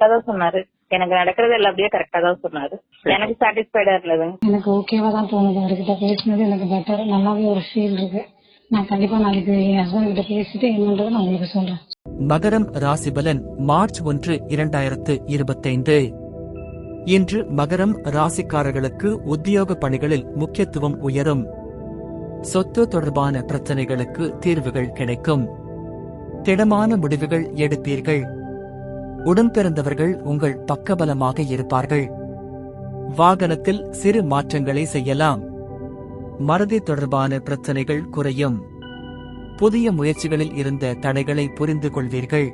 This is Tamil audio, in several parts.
கரெக்டா தான் சொன்னாரு. எனக்கு நடக்கிறது எல்லாம் அப்படியே கரெக்டா தான் சொன்னாரு. எனக்கு சாட்டிஸ்ஃபைடா இருந்ததுங்க எனக்கு ஓகேவா தான் தோணுது. அவர்கிட்ட பேசினது எனக்கு பெட்டர் நல்லாவே ஒரு ஃபீல் இருக்கு. நான் கண்டிப்பா நாளைக்கு என் ஹஸ்பண்ட் கிட்ட பேசிட்டு என்னன்றதை நான் உங்களுக்கு சொல்றேன். மகரம் ராசிபலன் மார்ச் ஒன்று இரண்டாயிரத்து இருபத்தைந்து. இன்று மகரம் ராசிக்காரர்களுக்கு உத்தியோக பணிகளில் முக்கியத்துவம் உயரும். சொத்து தொடர்பான பிரச்சனைகளுக்கு தீர்வுகள் கிடைக்கும். திடமான முடிவுகள் எடுப்பீர்கள். உடன் பிறந்தவர்கள் உங்கள் பக்கபலமாக இருப்பார்கள். வாகனத்தில் சிறு மாற்றங்களை செய்யலாம். மறதி தொடர்பான பிரச்சனைகள் குறையும். புதிய முயற்சிகளில் இருந்த தடைகளை புரிந்து கொள்வீர்கள்.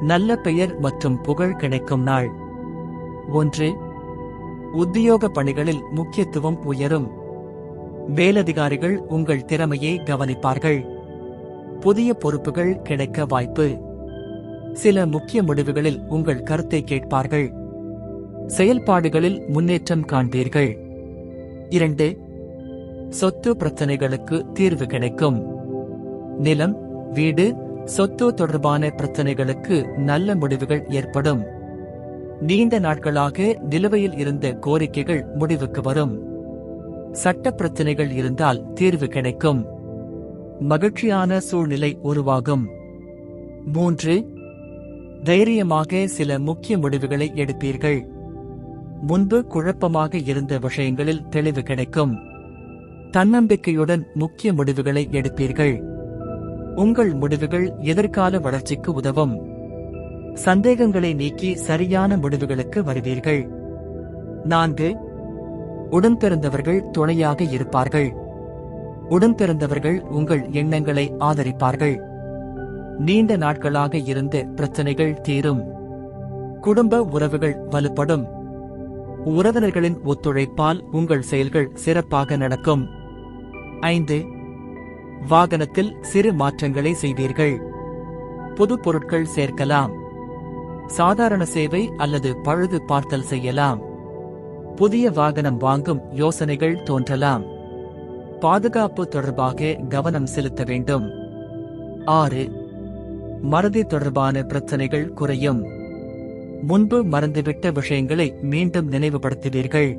நல்ல பெயர் மற்றும் புகழ் கிடைக்கும் நாள். ஒன்று உத்தியோக பணிகளில் முக்கியத்துவம் உயரும். மேலதிகாரிகள் உங்கள் திறமையை கவனிப்பார்கள். புதிய பொறுப்புகள் கிடைக்க வாய்ப்பு. சில முக்கிய முடிவுகளில் உங்கள் கருத்தை கேட்பார்கள். செயல்பாடுகளில் முன்னேற்றம் காண்பீர்கள். இரண்டு சொத்து பிரச்சனைகளுக்கு தீர்வு கிடைக்கும். நிலம் வீடு சொத்து தொடர்பான பிரச்சனைகளுக்கு நல்ல முடிவுகள் ஏற்படும். நீண்ட நாட்களாக நிலுவையில் இருந்த கோரிக்கைகள் முடிவுக்கு வரும். சட்ட பிரச்சனைகள் இருந்தால் தீர்வு கிடைக்கும். மகிழ்ச்சியான சூழ்நிலை உருவாகும். மூன்று தைரியமாக சில முக்கிய முடிவுகளை எடுப்பீர்கள். முன்பு குழப்பமாக இருந்த விஷயங்களில் தெளிவு கிடைக்கும். தன்னம்பிக்கையுடன் முக்கிய முடிவுகளை எடுப்பீர்கள். உங்கள் முடிவுகள் எதிர்கால வளர்ச்சிக்கு உதவும். சந்தேகங்களை நீக்கி சரியான முடிவுகளுக்கு வருவீர்கள். நான்கு உடன் பிறந்தவர்கள் துணையாக இருப்பார்கள். உடன் பிறந்தவர்கள் உங்கள் எண்ணங்களை ஆதரிப்பார்கள். நீண்ட நாட்களாக இருந்த பிரச்சனைகள் தீரும். குடும்ப உறவுகள் வலுப்படும். உறவினர்களின் ஒத்துழைப்பால் உங்கள் செயல்கள் சிறப்பாக நடக்கும். ஐந்து வாகனத்தில் சிறு மாற்றங்களை செய்வீர்கள். புது பொருட்கள் சேர்க்கலாம். சாதாரண சேவை அல்லது பழுது பார்த்தல் செய்யலாம். புதிய வாகனம் வாங்கும் யோசனைகள் தோன்றலாம். பாதுகாப்பு தொடர்பாக கவனம் செலுத்த வேண்டும். ஆறு மறதி தொடர்பான பிரச்சனைகள் குறையும். முன்பு மறந்துவிட்ட விஷயங்களை மீண்டும் நினைவுபடுத்துவீர்கள்.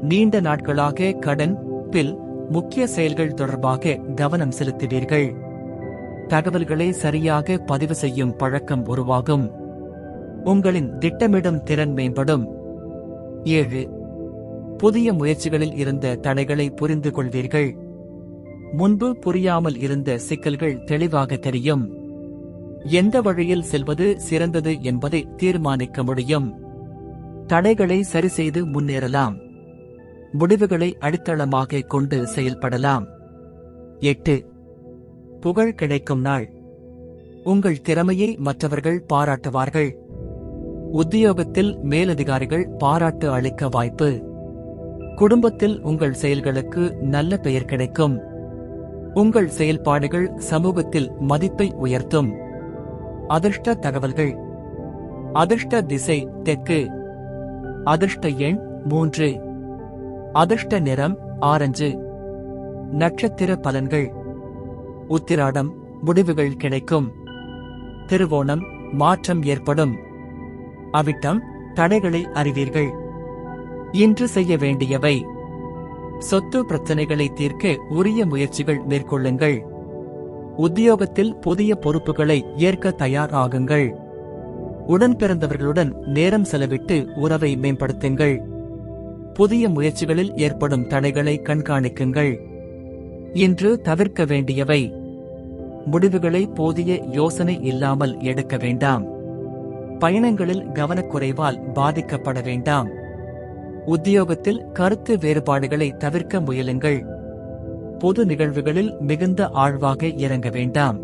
நீண்ட நாட்களாக கடன் பில் முக்கிய செயல்கள் தொடர்பாக கவனம் செலுத்துவீர்கள். தகவல்களை சரியாக பதிவு செய்யும் பழக்கம் உருவாகும். உங்களின் திட்டமிடும் திறன் மேம்படும். ஏழு. புதிய முயற்சிகளில் இருந்த தடைகளை புரிந்து கொள்வீர்கள் முன்பு புரியாமல் இருந்த சிக்கல்கள் தெளிவாக தெரியும். எந்த வழியில் செல்வது சிறந்தது என்பதை தீர்மானிக்க முடியும். தடைகளை சரிசெய்து முன்னேறலாம். முடிவுகளை அடித்தளமாக கொண்டு செயல்படலாம். எட்டு. புகழ் கிடைக்கும் நாள். உங்கள் திறமையை மற்றவர்கள் பாராட்டுவார்கள். உத்தியோகத்தில் மேலதிகாரிகள் பாராட்டு அளிக்க வாய்ப்பு. குடும்பத்தில் உங்கள் செயல்களுக்கு நல்ல பெயர் கிடைக்கும். உங்கள் செயல்பாடுகள் சமூகத்தில் மதிப்பை உயர்த்தும். அதிர்ஷ்ட தகவல்கள். அதிர்ஷ்ட திசை தெற்கு. அதிர்ஷ்ட எண் மூன்று. அதிர்ஷ்ட நிறம் ஆரஞ்சு. நட்சத்திர பலன்கள். உத்திராடம் முடிவுகள் கிடைக்கும். திருவோணம் மாற்றம் ஏற்படும். அவிட்டம் தடைகளை அறிவீர்கள். இன்று செய்ய வேண்டியவை. சொத்து பிரச்சனைகளை தீர்க்க உரிய முயற்சிகள் மேற்கொள்ளுங்கள். உத்தியோகத்தில் புதிய பொறுப்புகளை ஏற்க தயாராகுங்கள். உடன் பிறந்தவர்களுடன் நேரம் செலவிட்டு உறவை மேம்படுத்துங்கள். புதிய முயற்சிகளில் ஏற்படும் தடைகளை கண்காணிக்குங்கள். இன்று தவிர்க்க வேண்டியவை. முடிவுகளை போதிய யோசனை இல்லாமல் எடுக்க வேண்டாம். பயணங்களில் கவனக்குறைவால் பாதிக்கப்பட வேண்டாம். உத்தியோகத்தில் கருத்து வேறுபாடுகளை தவிர்க்க முயலுங்கள். பொது நிகழ்வுகளில் மிகுந்த ஆழ்வாக இறங்க வேண்டாம்.